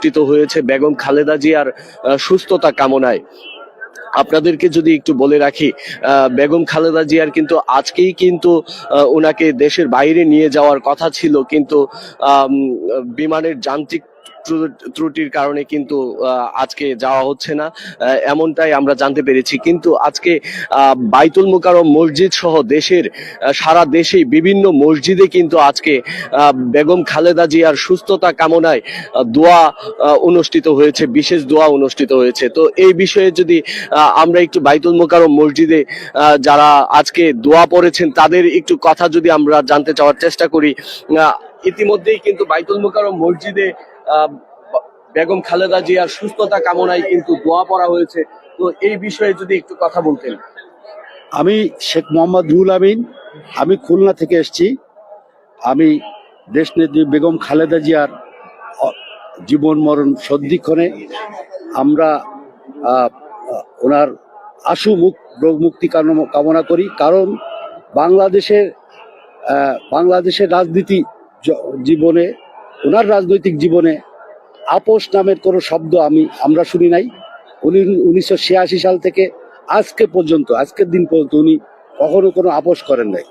অনুষ্ঠিত হয়েছে বেগম খালেদা জিয়ার সুস্থতা কামনায়। আপনাদেরকে যদি একটু বলে রাখি বেগম খালেদা জিয়ার কিন্তু আজকেই কিন্তু ওনাকে দেশের বাইরে নিয়ে যাওয়ার কথা ছিল, কিন্তু বিমানের যান্ত্রিক ত্রু- ত্রুটির কারণে কিন্তু আজকে যাওয়া হচ্ছে না এমনটাই আমরা জানতে পেরেছি। কিন্তু আজকে বাইতুল মুকাররম মসজিদ সহ দেশের সারা দেশেই বিভিন্ন মসজিদে কিন্তু আজকে বেগম খালেদা জিয়ার সুস্থতা কামনায় দোয়া অনুষ্ঠিত হয়েছে, বিশেষ দোয়া অনুষ্ঠিত হয়েছে। তো এই বিষয়ে যদি আমরা একটু বাইতুল মোকারম মসজিদে যারা আজকে দোয়া পড়েছেন, তাদের একটু কথা যদি আমরা জানতে চাওয়ার চেষ্টা করি ইতিমধ্যেই কিন্তু বাইতুল মোকারম মসজিদে বেগম খালেদা জিয়ার সুস্থতা কামনায় কিন্তু দোয়া পড়া হয়েছে। তো এই বিষয়ে যদি একটু কথা বলতেন। আমি শেখ মোহাম্মদ রুল আমিন। আমি খুলনা থেকে এসছি। আমি দেশনেত্রী বেগম খালেদা জিয়ার জীবন মরণ সন্ধিক্ষণে আমরা ওনার আশু মুখ, রোগ মুক্তি কামনা করি। কারণ বাংলাদেশের বাংলাদেশের রাজনীতি জীবনে, ওনার রাজনৈতিক জীবনে আপোষ নামের কোনো শব্দ আমি, আমরা শুনি নাই। উনি উনিশশো ছিয়াশি সাল থেকে আজকে পর্যন্ত, আজকের দিন পর্যন্ত উনি কখনো কোনো আপোষ করেন নাই।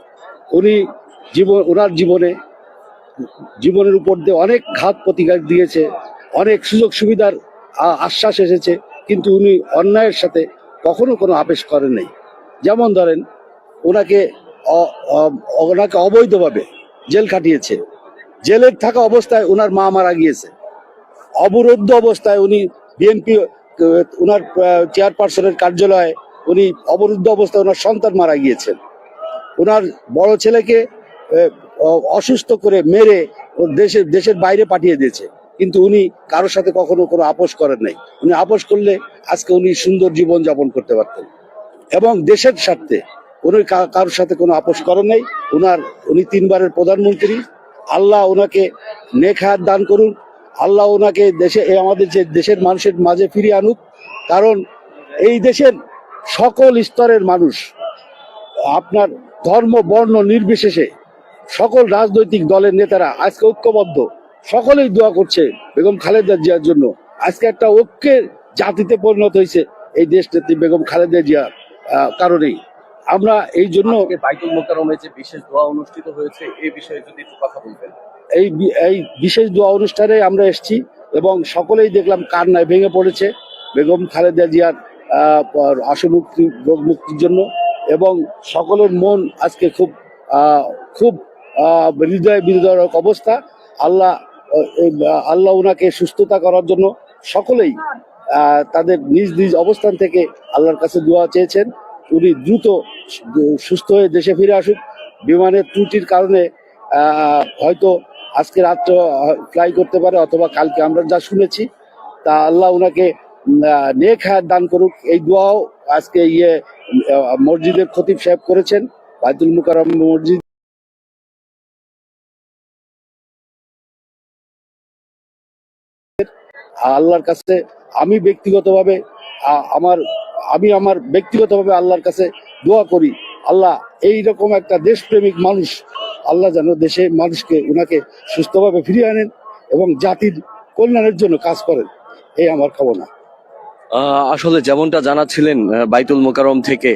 উনি জীবন ওনার জীবনে, জীবনের উপর দিয়ে অনেক ঘাত প্রতিঘাত দিয়েছে, অনেক সুযোগ সুবিধার আশ্বাস এসেছে, কিন্তু উনি অন্যায়ের সাথে কখনো কোনো আপোষ করেন নাই। যেমন ধরেন, ওনাকে ওনাকে অবৈধভাবে জেল খাটিয়েছে। জেলের থাকা অবস্থায় ওনার মা মারা গিয়েছে। অবরুদ্ধ অবস্থায় উনি বিএনপি ওনার চেয়ারপারসনের কার্যালয়ে উনি অবরুদ্ধ অবস্থায় ওনার সন্তান মারা গিয়েছেন। ওনার বড় ছেলেকে অসুস্থ করে মেরে দেশের দেশের বাইরে পাঠিয়ে দিয়েছে। কিন্তু উনি কারোর সাথে কখনো কোনো আপোষ করেন নাই। উনি আপোষ করলে আজকে উনি সুন্দর জীবন যাপন করতে পারতেন। এবং দেশের স্বার্থে উনি কারোর সাথে কোনো আপোষ করেন নাই। ওনার উনি তিনবারের প্রধানমন্ত্রী। আল্লাহ ওনাকে নেক দান করুন। আল্লাহ ওনাকে দেশে আমাদের যে দেশের মানুষের মাঝে ফিরিয়ে আনুক। কারণ এই দেশের সকল স্তরের মানুষ, আপনার ধর্ম, বর্ণ নির্বিশেষে সকল রাজনৈতিক দলের নেতারা আজকে ঐক্যবদ্ধ। সকলেই দোয়া করছে বেগম খালেদা জিয়ার জন্য। আজকে একটা ঐক্যের জাতিতে পরিণত হয়েছে এই দেশ নেত্রী বেগম খালেদা জিয়ার কারণেই। আমরা এই জন্য বিশেষ দোয়া অনুষ্ঠিত হয়েছে এই বিষয়ে যদি কথা বলতেন। এই এই বিশেষ দোয়া অনুষ্ঠানে আমরা এসেছি এবং সকলেই দেখলাম কান্নায় ভেঙে পড়েছে। বেগম খালেদা জিয়ার আশুমুক্তি রোগ মুক্তির জন্য এবং সকলের মন আজকে খুব খুব হৃদয় বিদারক অবস্থা। আল্লাহ আল্লাহ ওনাকে সুস্থতা করার জন্য সকলেই তাদের নিজ নিজ অবস্থান থেকে আল্লাহর কাছে দোয়া চেয়েছেন। উনি দ্রুত সুস্থ হয়ে দেশে ফিরে আসুক। বিমানের ত্রুটির কারণে হয়তো আজকে রাত্রে ফ্লাই করতে পারে অথবা কালকে আমরা যা শুনেছি, তা আল্লাহ ওনাকে নেক হায়াত দান করুক। এই দোয়াও আজকে ইয়ে মসজিদের খতিব সাহেব করেছেন, বাইতুল মুকাররম মসজিদ। আল্লাহর কাছে আমি ব্যক্তিগতভাবে আমার, আমি আমার ব্যক্তিগতভাবে আল্লাহর কাছে দোয়া করি, আল্লাহ এই রকম একটা দেশপ্রেমিক মানুষ আল্লাহ যেন দেশে মানুষকে ওনাকে সুস্থভাবে ফিরিয়ে আনেন এবং জাতির কল্যাণের জন্য কাজ করেন, এই আমার কামনা। আসলে যেমনটা জানাচ্ছিলেন ছিলেন বাইতুল মোকারম থেকে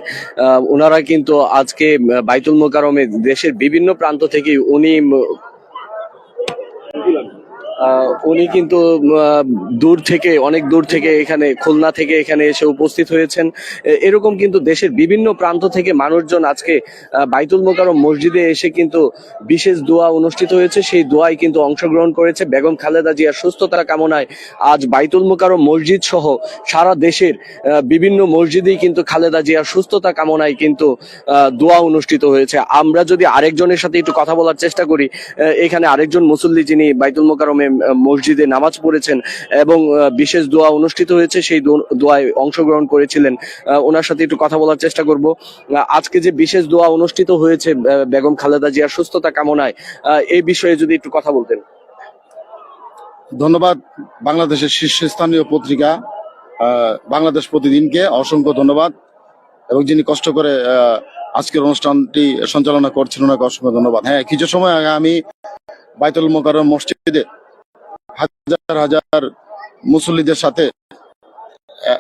ওনারা কিন্তু আজকে বাইতুল মোকারমে দেশের বিভিন্ন প্রান্ত থেকে উনি উনি কিন্তু দূর থেকে, অনেক দূর থেকে এখানে, খুলনা থেকে এখানে এসে উপস্থিত হয়েছেন। এরকম কিন্তু দেশের বিভিন্ন প্রান্ত থেকে মানুষজন আজকে বাইতুল মোকারম মসজিদে এসে কিন্তু বিশেষ দোয়া অনুষ্ঠিত হয়েছে। সেই দোয়ায় কিন্তু অংশগ্রহণ করেছে বেগম খালেদা জিয়ার সুস্থতা কামনায় আজ বাইতুল মোকারম মসজিদ সহ সারা দেশের বিভিন্ন মসজিদেই কিন্তু খালেদা জিয়ার সুস্থতা কামনায় কিন্তু দোয়া অনুষ্ঠিত হয়েছে। আমরা যদি আরেকজনের সাথে একটু কথা বলার চেষ্টা করি এখানে আরেকজন মুসল্লি যিনি বাইতুল মোকারমে মসজিদে নামাজ পড়েছেন এবং বিশেষ দোয়া অনুষ্ঠিত হয়েছে, সেই দোয়ায় অংশগ্রহণ করেছিলেন। ওনার সাথে একটু কথা বলার চেষ্টা করব। আজকে যে বিশেষ দোয়া অনুষ্ঠিত হয়েছে বেগম খালেদা জিয়ার সুস্থতা কামনায় এই বিষয়ে যদি একটু কথা বলতেন। ধন্যবাদ বাংলাদেশের শীর্ষস্থানীয় পত্রিকা বাংলাদেশ প্রতিদিনকে অসংখ্য ধন্যবাদ। এবং যিনি কষ্ট করে আজকের অনুষ্ঠানটি সঞ্চালনা করছেন, ওনাকে অসংখ্য ধন্যবাদ। হ্যাঁ কিছু সময় আগে আমি বাইতুল মোকাররম মসজিদে হাজার হাজার মুসল্লিদের সাথে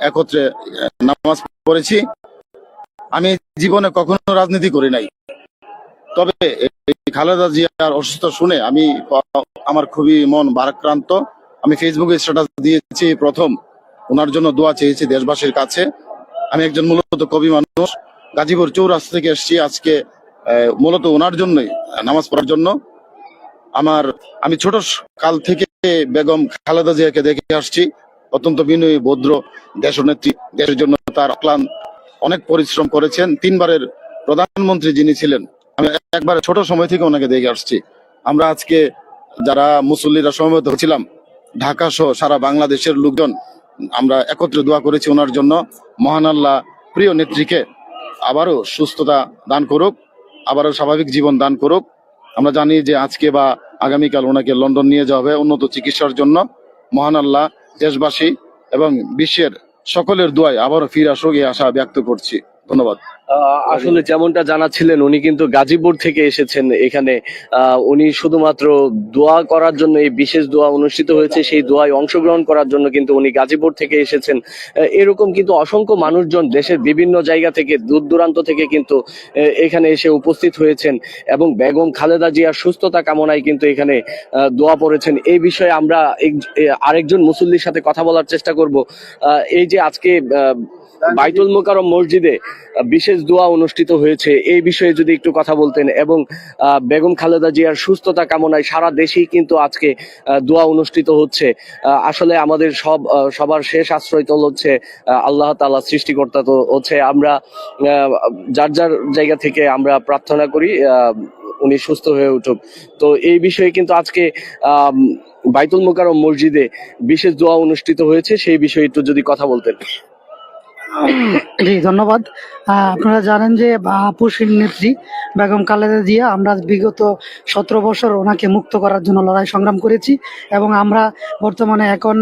একত্রে নামাজ পড়েছি। আমি জীবনে কখনো রাজনীতি করি নাই। তবে খালেদা জিয়ার অসুস্থ শুনে আমি আমার খুবই মন ভারাক্রান্ত। আমি ফেসবুকে স্ট্যাটাস দিয়েছি প্রথম। ওনার জন্য দোয়া চেয়েছি দেশবাসীর কাছে। আমি একজন মূলত কবি মানুষ। গাজীপুর চৌরাস্তা থেকে এসেছি আজকে মূলত ওনার জন্যই নামাজ পড়ার জন্য। আমার, আমি ছোট কাল থেকে বেগম খালেদা জিয়াকে দেখে আসছি। অত্যন্ত বিনয়ী, ভদ্র দেশনেত্রী, দেশের জন্য তার অক্লান্ত অনেক পরিশ্রম করেছেন। তিনবারের প্রধানমন্ত্রী যিনি ছিলেন, আমি একবারে ছোট সময় থেকে ওনাকে দেখে আসছি। আমরা আজকে যারা মুসল্লিরা সমবেত হয়েছিলাম, ঢাকা সহ সারা বাংলাদেশের লোকজন, আমরা একত্রে দোয়া করেছি ওনার জন্য। মহান আল্লাহ প্রিয় নেত্রীকে আবারও সুস্থতা দান করুক, আবারও স্বাভাবিক জীবন দান করুক। আমরা জানি যে আজকে বা আগামীকাল ওনাকে লন্ডন নিয়ে যাওয়া হবে উন্নত চিকিৎসার জন্য। মহান আল্লাহ দেশবাসী এবং বিশ্বের সকলের দোয়ায় আবারও ফিরে আসুক, এই আশা ব্যক্ত করছি। ধন্যবাদ। আসলে যেমনটা জানাচ্ছিলেন, উনি কিন্তু গাজীপুর থেকে এসেছেন এখানে। উনি শুধুমাত্র দোয়া করার জন্য, এই বিশেষ দোয়া অনুষ্ঠিত হয়েছে, সেই দোয়ায় অংশগ্রহণ করার জন্য কিন্তু উনি গাজীপুর থেকে এসেছেন। এরকম কিন্তু অসংখ্য মানুষজন দেশের বিভিন্ন জায়গা থেকে, দূর দূরান্ত থেকে কিন্তু এখানে এসে উপস্থিত হয়েছেন এবং বেগম খালেদা জিয়ার সুস্থতা কামনায় কিন্তু এখানে দোয়া পড়েছেন। এই বিষয়ে আমরা আরেকজন মুসল্লির সাথে কথা বলার চেষ্টা করব। এই যে আজকে বাইতুল মোকারম মসজিদে বিশেষ দোয়া অনুষ্ঠিত হয়েছে। এই বিষয়ে যদি একটু কথা বলতেন এবং বেগম খালেদা জিয়ার সুস্থতা কামনায় সারা দেশেই কিন্তু আজকে দোয়া অনুষ্ঠিত হচ্ছে। আসলে আমাদের সব সবার শেষ আশ্রয় তো হচ্ছে আল্লাহ তাআলা সৃষ্টিকর্তা তো হচ্ছে। আমরা যার যার জায়গা থেকে আমরা প্রার্থনা করি উনি সুস্থ হয়ে উঠুক। তো এই বিষয়ে কিন্তু আজকে বাইতুল মোকারম মসজিদে বিশেষ দোয়া অনুষ্ঠিত হয়েছে। সেই বিষয়ে একটু যদি কথা বলতেন। জি ধন্যবাদ। আপনারা জানেন যে আপুসীর নেত্রী বেগম খালেদা জিয়া, আমরা বিগত সতেরো বছর ওনাকে মুক্ত করার জন্য লড়াই সংগ্রাম করেছি এবং আমরা বর্তমানে এখন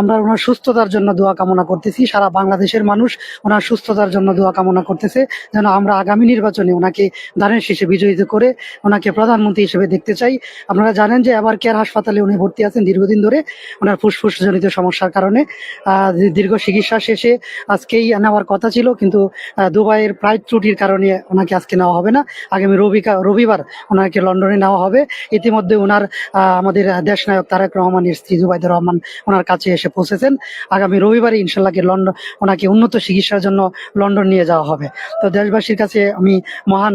আমরা ওনার সুস্থতার জন্য দোয়া কামনা করতেছি। সারা বাংলাদেশের মানুষ ওনার সুস্থতার জন্য দোয়া কামনা করতেছে, যেন আমরা আগামী নির্বাচনে ওনাকে দানের শীষে বিজয়িত করে ওনাকে প্রধানমন্ত্রী হিসেবে দেখতে চাই। আপনারা জানেন যে আবার কেয়ার হাসপাতালে উনি ভর্তি আছেন দীর্ঘদিন ধরে ওনার ফুসফুস জনিত সমস্যার কারণে। দীর্ঘ চিকিৎসা শেষে আজকেই নেওয়ার কথা ছিল, কিন্তু দুবাইয়ের প্রায় ত্রুটির কারণে ওনাকে আজকে নেওয়া হবে না। আগামী রবি রবিবার ওনাকে লন্ডনে নেওয়া হবে। ইতিমধ্যে ওনার আমাদের দেশ নায়ক তারেক রহমানের স্ত্রী জুবাইদুর রহমান ওনার কাছে এসে পৌঁছেছেন। আগামী রবিবারে ইনশাল্লাহকে লন্ডন ওনাকে উন্নত চিকিৎসার জন্য লন্ডন নিয়ে যাওয়া হবে। তো দেশবাসীর কাছে আমি মহান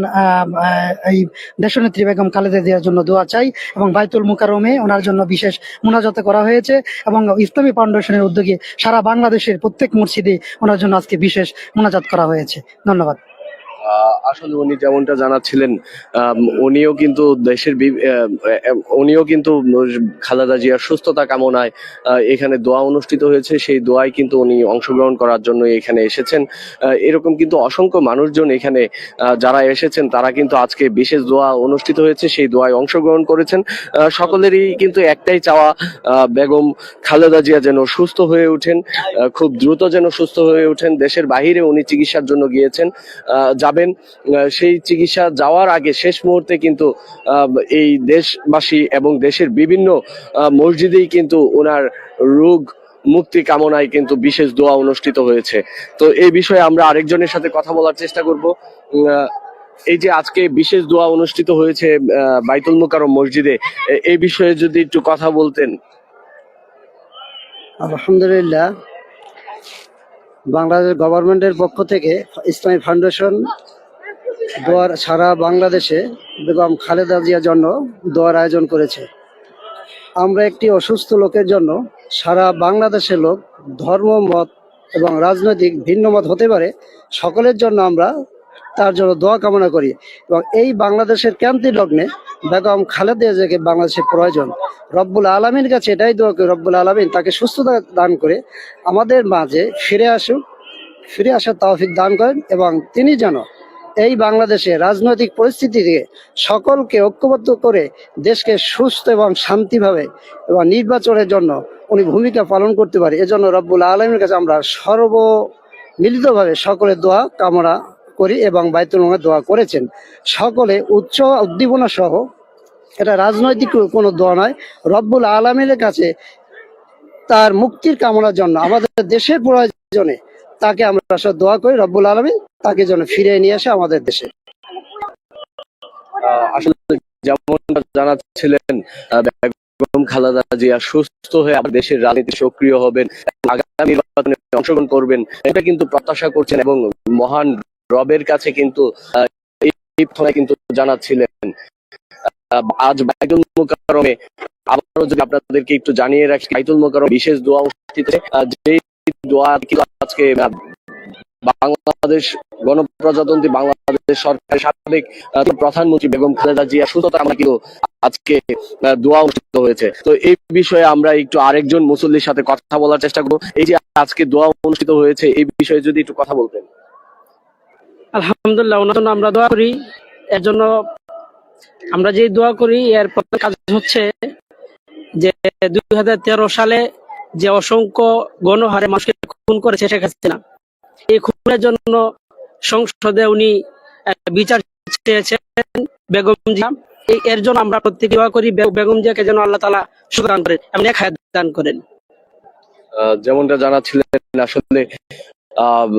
এই দেশনেত্রী বেগম খালেদা জিয়ার জন্য দোয়া চাই এবং বাইতুল মুকারমে ওনার জন্য বিশেষ মোনাজাত করা হয়েছে এবং ইসলামী ফাউন্ডেশনের উদ্যোগে সারা বাংলাদেশের প্রত্যেক মসজিদে ওনার জন্য আজকে বিশেষ মোনাজাত করা হয়েছে। ধন্যবাদ। আসলে উনি যেমনটা জানাচ্ছিলেন উনিও কিন্তু দেশের উনিও কিন্তু খালেদা জিয়ার সুস্থতা কামনায় এখানে দোয়া অনুষ্ঠিত হয়েছে। সেই দোয়ায় কিন্তু উনি অংশগ্রহণ করার জন্য এখানে এসেছেন। এরকম কিন্তু অসংখ্য মানুষজন এখানে যারা এসেছেন, তারা কিন্তু আজকে বিশেষ দোয়া অনুষ্ঠিত হয়েছে। সেই দোয়ায় অংশগ্রহণ করেছেন। সকলেরই কিন্তু একটাই চাওয়া বেগম খালেদা জিয়া যেন সুস্থ হয়ে ওঠেন খুব দ্রুত যেন সুস্থ হয়ে ওঠেন। দেশের বাহিরে উনি চিকিৎসার জন্য গিয়েছেন। যাবেন সেই চিকিৎসা যাওয়ার আগে শেষ মুহূর্তে কিন্তু এই দেশবাসী এবং দেশের বিভিন্ন মসজিদেই কিন্তু ওনার রোগ মুক্তি কামনায় কিন্তু বিশেষ দোয়া অনুষ্ঠিত হয়েছে। তো এই বিষয়ে আমরা আরেকজনের সাথে কথা বলার চেষ্টা করব। এই যে আজকে বিশেষ দোয়া অনুষ্ঠিত হয়েছে বাইতুল মোকারম মসজিদে এই বিষয়ে যদি একটু কথা বলতেন। আলহামদুলিল্লাহ বাংলাদেশ গভর্নমেন্টের পক্ষ থেকে ইসলামী ফাউন্ডেশন দোয়ার সারা বাংলাদেশে বেগম খালেদা জিয়ার জন্য দোয়ার আয়োজন করেছে। আমরা একটি অসুস্থ লোকের জন্য সারা বাংলাদেশের লোক ধর্ম, মত এবং রাজনৈতিক ভিন্ন মত হতে পারে, সকলের জন্য আমরা তার জন্য দোয়া কামনা করি এবং এই বাংলাদেশের ক্রান্তি লগ্নে বেগম খালেদা জিয়াকে বাংলাদেশের প্রয়োজন। রব্বুল আলমীর কাছে এটাই দোয়া করি, রব্বুল আলমিন তাকে সুস্থতা দান করে আমাদের মাঝে ফিরে আসুক, ফিরে আসার তৌফিক দান করেন এবং তিনি যেন এই বাংলাদেশে রাজনৈতিক পরিস্থিতি থেকে সকলকে ঐক্যবদ্ধ করে দেশকে সুস্থ এবং শান্তিভাবে এবং নির্বাচনের জন্য উনি ভূমিকা পালন করতে পারে। এজন্য রব্বুল আলমীর কাছে আমরা সর্ব মিলিতভাবে সকলের দোয়া কামনা করি এবং বাইতুল দোয়া করেছেন। সকলে উচ্চ উদ্দীপনা সহ এটা রাজনৈতিক কোনো দোয়া নয়, রব্বুল আলমীর কাছে তার মুক্তির কামনার জন্য, আমাদের দেশের প্রয়োজনে তাকে আমরা আসলে দোয়া করি, রব্বুল আলমী তাকে যেন ফিরিয়ে নিয়ে আসে আমাদের দেশে। আসলে যেমনটা জানাচ্ছিলেন জিয়া সুস্থ হয়ে দেশের রাজনীতি সক্রিয় হবেন, আগামী নির্বাচনে অংশগ্রহণ করবেন, এটা কিন্তু প্রত্যাশা করছেন এবং মহান রবের কাছে কিন্তু কিন্তু জানাচ্ছিলেন। আজ বাইতুল মুকাররমে আবারও যদি আপনাদেরকে একটু জানিয়ে রাখি, বাইতুল মুকাররম বিশেষ দোয়া অনুষ্ঠিত যে দোয়া আজকে বাংলাদেশ গণপ্রজাতন্ত্রী বাংলাদেশ সরকারের সাবেক প্রধানমন্ত্রী বেগম খালেদা জিয়া সুস্থতা আমরা কিন্তু আজকে দোয়া অনুষ্ঠিত হয়েছে। তো এই বিষয়ে আমরা একটু আরেকজন মুসল্লির সাথে কথা বলার চেষ্টা করব। এই যে আজকে দোয়া অনুষ্ঠিত হয়েছে, এই বিষয়ে যদি একটু কথা বলতেন। আলহামদুলিল্লাহ ওনার জন্য আমরা দোয়া করি। এর জন্য আমরা যে দোয়া করি এর প্রথম কাজ হচ্ছে যে দুই হাজার তেরো সালে যে অসংখ্য গণহারে মানুষকে খুন করেছে শেখ হাসিনা এই খুনের জন্য সংসদে উনি বিচার চেয়েছেন বেগম জিয়া। এর জন্য আমরা প্রত্যেক দোয়া করি বেগম জিয়াকে যেন আল্লাহ তালা সুদান করেন এক হায়াত দান করেন। যেমনটা জানাচ্ছিলেন আসলে আহ,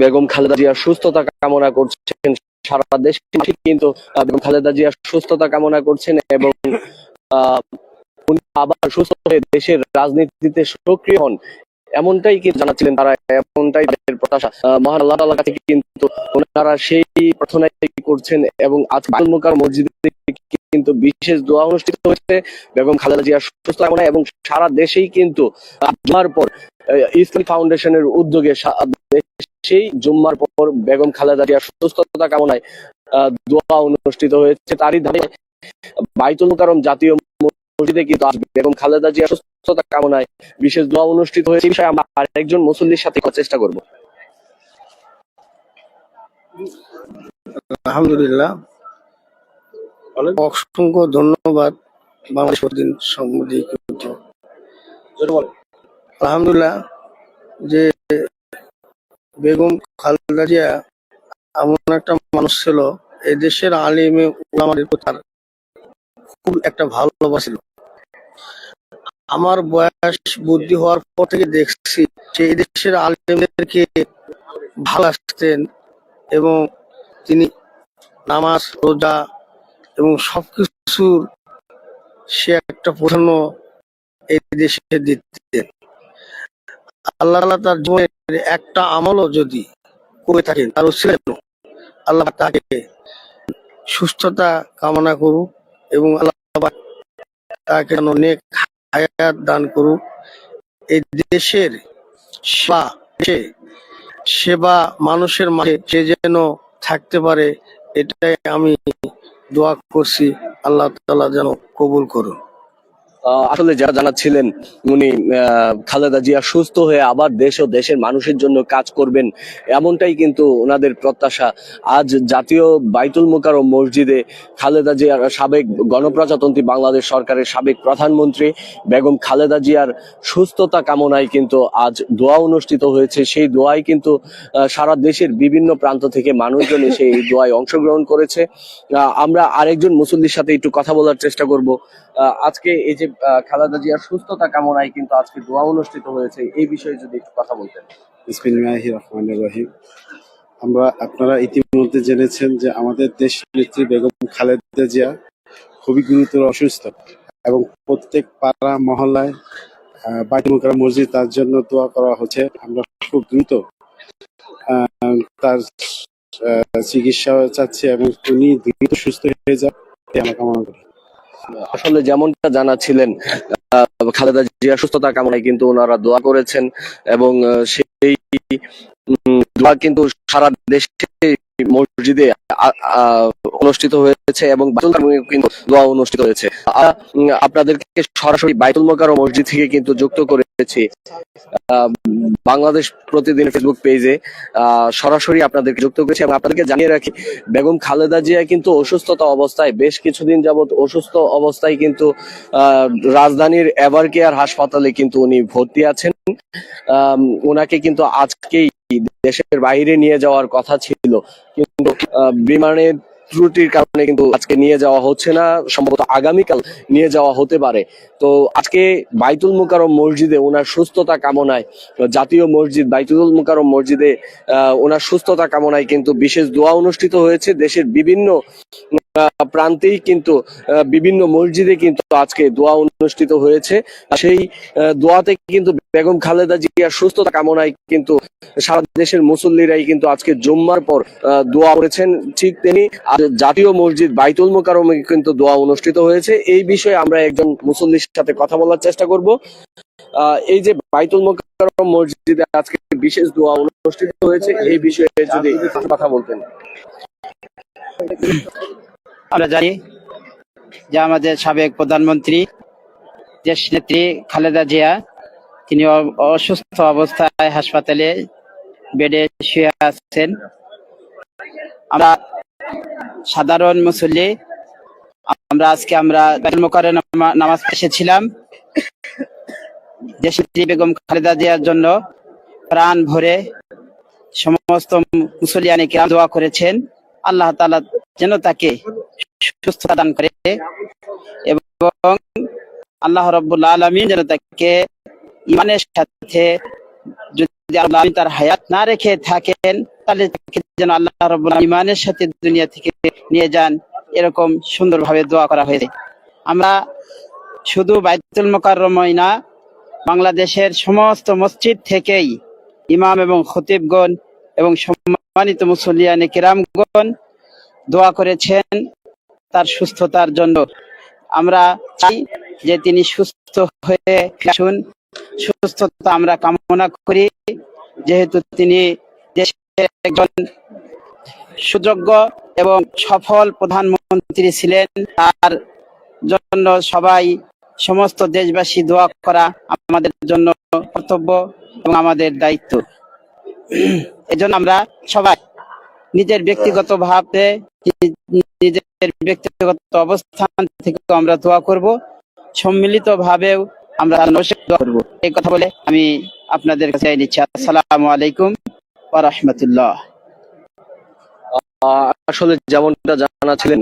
বেগম খালেদা জিয়ার সুস্থতা কামনা করছেন সারা দেশ, কিন্তু বেগম খালেদা জিয়ার সুস্থতা কামনা করছেন এবং উনি আবার সুস্থ হয়ে দেশের রাজনীতিতে সক্রিয় হন। এমনটাই কিন্তু জানাচ্ছিলেন তারা, এমনটাই তাদের প্রত্যাশা। মহান আল্লাহ তাআলার কাছে কিন্তু ওনারা সেই প্রার্থনাই করছেন এবং আজ মুকার মসজিদে কিন্তু বিশেষ দোয়া অনুষ্ঠিত হয়েছে। বেগম খালেদা জিয়ার সুস্থ কামনা এবং সারা দেশেই কিন্তু জুমার পর ইসলামী ফাউন্ডেশনের উদ্যোগে সেই জুম্মার পর বেগম খালেদা জিয়ার সুস্থতা কামনায় দোয়া অনুষ্ঠিত হয়েছে। তারই ধারে বাইতুল মুকাররম জাতীয় মসজিদে কিন্তু আজ বেগম খালেদা জিয়ার সুস্থতা কামনায় বিশেষ দোয়া অনুষ্ঠিত হয়েছে। বিষয়ে আমরা আরেকজন মুসল্লির সাথে চেষ্টা করব। আলহামদুলিল্লাহ। অসংখ্য ধন্যবাদ বাংলাদেশ দিন সম্মতিকৃত আলহামদুলিল্লাহ যে বেগম খালেদা জিয়া এমন একটা মানুষ ছিল এই দেশের আলিমে আমাদের তার খুব একটা ভালোবাসা ছিল। আমার বয়স বুদ্ধি হওয়ার পর থেকে দেখছি যে এই দেশের আলিমদেরকে ভালোবাসতেন এবং তিনি নামাজ, রোজা এবং সবকিছুর সে একটা প্রধান্য এই দেশে দিতেন। আল্লাহ তাআলা তার জীবনের একটা আমলও যদি করে থাকেন, তার আল্লাহ তাকে সুস্থতা কামনা করুক এবং আল্লাহ তাকে যেন হায়াত দান করুক। এই দেশের দেশে সেবা মানুষের মাঝে সে যেন থাকতে পারে, এটাই আমি দোয়া করছি। আল্লাহ তালা যেন কবুল করুন। আসলে যারা জানাচ্ছিলেন উনি খালেদা জিয়া সুস্থ হয়ে আবার দেশ ও দেশের মানুষের জন্য কাজ করবেন, এমনটাই কিন্তু ওনাদের প্রত্যাশা। আজ জাতীয় বাইতুল মোকারম মসজিদে খালেদা জিয়ার সাবেক গণপ্রজাতন্ত্রী বাংলাদেশ সরকারের সাবেক প্রধানমন্ত্রী বেগম খালেদা জিয়ার সুস্থতা কামনায় কিন্তু আজ দোয়া অনুষ্ঠিত হয়েছে। সেই দোয়ায় কিন্তু সারা দেশের বিভিন্ন প্রান্ত থেকে মানুষজন এসে এই দোয়ায় অংশগ্রহণ করেছে। আমরা আরেকজন মুসল্লির সাথে একটু কথা বলার চেষ্টা করব। আজকে এই যে খালেদা জিয়ার সুস্থতা কামনায় কিন্তু আজকে দোয়া অনুষ্ঠিত হয়েছে। এই বিষয়ে যদি একটু কথা বলতেন। রহিম। আমরা, আপনারা ইতিমধ্যে জেনেছেন যে আমাদের দেশ নেত্রী বেগম খালেদা জিয়া খুবই গুরুতর অসুস্থ এবং প্রত্যেক পাড়া, মহল্লায় মুকাররম মসজিদ তার জন্য দোয়া করা হচ্ছে। আমরা খুব দ্রুত তার চিকিৎসা চাচ্ছি এবং উনি দ্রুত সুস্থ হয়ে যান এই আমরা কামনা করি। আসলে যেমনটা জানাচ্ছিলেন খালেদা জিয়া সুস্থতা কামনায় কিন্তু ওনারা দোয়া করেছেন এবং সেই দোয়া কিন্তু সারা দেশে মসজিদে অনুষ্ঠিত হয়েছে এবং কিন্তু দোয়া অনুষ্ঠিত হয়েছে। আপনাদেরকে সরাসরি বাইতুল মোকাররম মসজিদ থেকে কিন্তু যুক্ত করেছি বাংলাদেশ প্রতিদিন ফেসবুক পেজে। সরাসরি আপনাদেরকে যুক্ত করেছি এবং আপনাদেরকে জানিয়ে রাখি, বেগম খালেদা জিয়া কিন্তু অসুস্থতা অবস্থায়, বেশ কিছুদিন যাবত অসুস্থ অবস্থায় কিন্তু রাজধানীর এভার কেয়ার হাসপাতালে কিন্তু উনি ভর্তি আছেন। ওনাকে কিন্তু আজকেই দেশের বাইরে নিয়ে যাওয়ার কথা ছিল। কিন্তু বিমানের বিমানে ত্রুটির কারণে কিন্তু আজকে নিয়ে যাওয়া হচ্ছে না, সম্ভবত আগামীকাল নিয়ে যাওয়া হতে পারে। তো আজকে বাইতুল মুকারম মসজিদে ওনার সুস্থতা কামনায়, জাতীয় মসজিদ বাইতুল মুকারম মসজিদে ওনার সুস্থতা কামনায় কিন্তু বিশেষ দোয়া অনুষ্ঠিত হয়েছে। দেশের বিভিন্ন প্রান্তেই কিন্তু বিভিন্ন মসজিদে কিন্তু আজকে দোয়া অনুষ্ঠিত হয়েছে। সেই দোয়াতে কিন্তু বেগম খালেদা জিয়ার সুস্থতা কামনায় কিন্তু সারা দেশের মুসল্লিরাই কিন্তু আজকে জুম্মার পর দোয়া করেছেন। ঠিক তেমনি জাতীয় মসজিদ বাইতুল মোকারমে কিন্তু দোয়া অনুষ্ঠিত হয়েছে। এই বিষয়ে আমরা একজন মুসল্লির সাথে কথা বলার চেষ্টা করব। এই যে বাইতুল মোকারম মসজিদে আজকে বিশেষ দোয়া অনুষ্ঠিত হয়েছে, এই বিষয়ে যদি কথা বলতেন। আমরা জানি যে আমাদের সাবেক প্রধানমন্ত্রী দেশ নেত্রী খালেদা জিয়া, তিনি অসুস্থ অবস্থায় হাসপাতালে বেডে শুয়ে আছেন। আমরা সাধারণ মুসল্লি, আমরা আজকে আমরা নামা- নামাজ এসেছিলাম। দেশনেত্রী বেগম খালেদা জিয়ার জন্য প্রাণ ভরে সমস্ত মুসলিয়ানি কিরাম দোয়া করেছেন। আল্লাহ তাআলা যেন তাকে সুস্থতা দান করে এবং আল্লাহ রব্বুল আলমিন যেন তাকে ইমানের সাথে যদি আল্লাহ তার হায়াত না রেখে থাকেন, তাহলে যেন আল্লাহ রব্বুল ইমানের সাথে দুনিয়া থেকে নিয়ে যান। এরকম সুন্দরভাবে দোয়া করা হয়েছে। আমরা শুধু বাইতুল মোকাররমই না, বাংলাদেশের সমস্ত মসজিদ থেকেই ইমাম এবং খতিবগণ এবং সম্মানিত মুসল্লিয়ানে কিরামগণ দোয়া করেছেন তার সুস্থতার জন্য। আমরা চাই যে তিনি সুস্থ হয়ে আসুন, সুস্থতা আমরা কামনা করি। যেহেতু তিনি দেশের একজন সুযোগ্য এবং সফল প্রধানমন্ত্রী ছিলেন, তার জন্য সবাই, সমস্ত দেশবাসী দোয়া করা আমাদের জন্য কর্তব্য এবং আমাদের দায়িত্ব। এজন্য আমরা সবাই নিজের ব্যক্তিগত ভাবে, নিজের ব্যক্তিগত অবস্থান থেকে আমরা দোয়া করব। সম্মিলিত ভাবেও আমরা করব। এই কথা বলে আমি আপনাদের কাছে নিচ্ছি। আসসালামু আলাইকুম ওয়া রাহমাতুল্লাহ। আসলে যেমনটা জানা ছিলেন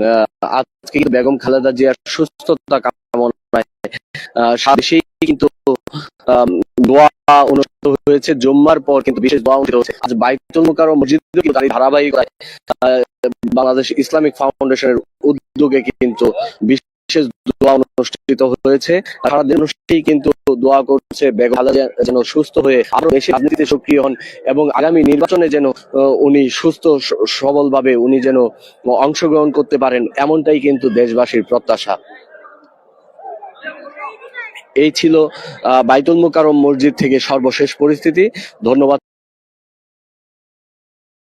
আজকে বেগম খালেদা জিয়ার সুস্থতা কামনায় দেশেই কিন্তু দোয়া অনুষ্ঠিত হয়েছে, জুম্মার পর কিন্তু বিশেষ দোয়া অনুষ্ঠিত হয়েছে। আজ বাইতুল মুকাররম মসজিদে কিন্তু তারই ধারাবাহিকতায় বাংলাদেশ ইসলামিক ফাউন্ডেশনের উদ্যোগে কিন্তু বিশেষ দোয়া অনুষ্ঠিত হয়েছে। সারা দেশেই কিন্তু দোয়া করছে, বেগম যেন সুস্থ হয়ে আরও বেশি রাজনীতিতে সক্রিয় হন এবং আগামী নির্বাচনে যেন উনি সুস্থ সবল ভাবে উনি যেন অংশগ্রহণ করতে পারেন, এমনটাই কিন্তু দেশবাসীর প্রত্যাশা। এই ছিল বাইতুল মোকাররম মসজিদ থেকে সর্বশেষ পরিস্থিতি। ধন্যবাদ।